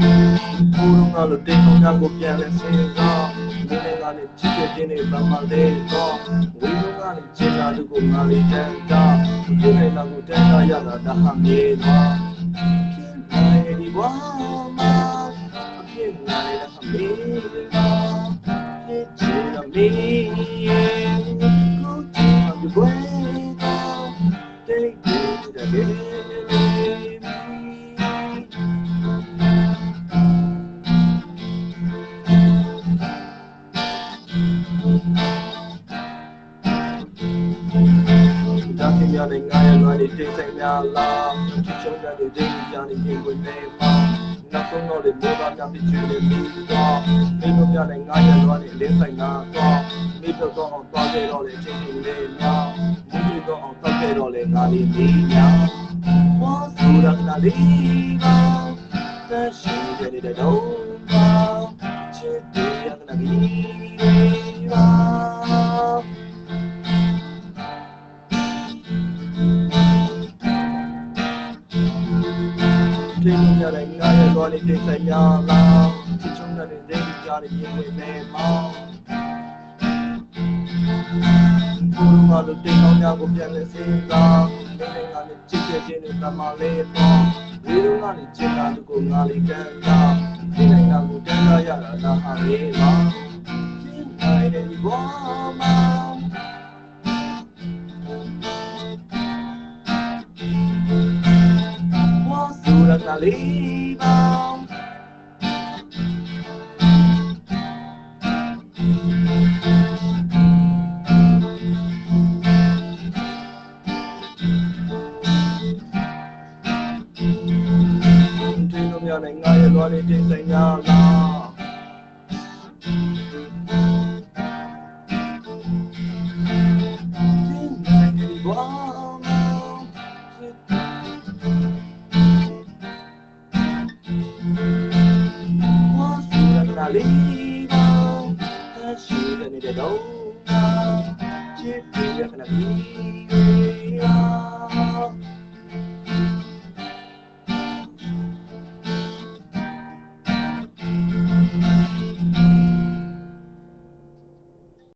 မှလို့တိတ်ထုံများကိုပြန်လဲစင်စားမင်းလည်းကလည်းချစ်တဲ့ခြင်းတွေဘာမှလဲတော့ဝေးလုံးကလည်းချစ်တာသူကိုငါလေးတန်တာဒီနေ့တော့ကိုတန်တာရတာဒါဟာမြေတော့ဖြစ်နေဒီဘဝမှာအဖြစ်ငါလေးတော့မေးတော့ဖြစ်ချင်တော့မေး ဒါခင်ရတဲ့ငါရဲ့ငါလေးတိတ်ဆိုင်များလားချစ်ချုံတဲ့ဒိတ်ကြနေပြင်ဝင်နေပါနောက်ဆုံးတော့လေမောသားပြပြချင်နေပြီတော့မင်းတို့ပြတဲ့ငါရဲ့ငါလေးလင်းဆိုင်နာတော့မိတော့တော့အောင်သွားခဲ့တော့လေချင်းချင်းလေးများမိတော့အောင်တောက်ခဲ့တော့လေငါလေးလေးများဘောဆူရကနာလေးပါသက်ရှိတဲ့တော့ပါချစ်တဲ့ရကနာလေး တေမရတဲ့ငါရဲ့တော်လေးနေဆိုင်များလားချစ်ချုံတဲ့ဒိတ်ကြားရရင်ဝင်မဲမောင်းဘုရားတို့တေကောင်းများကိုပြန်လဲစေကားနေနေကလည်းချစ်ခဲ့ခြင်းနဲ့တမလေးပေါ့ဒီလိုကလည်းချစ်တာသူကိုငါလေးကန်းတာဒီနိုင်ငံကိုတန်းလာရတာဒါဟာလေးပါချင်းတိုင်းရဲ့ဘောမှာ တာလေးပေါင်းငါရဲ့လွားနေတဲ့စိတ်များလား 那里头，他吃的那些豆包，吃吃喝喝的。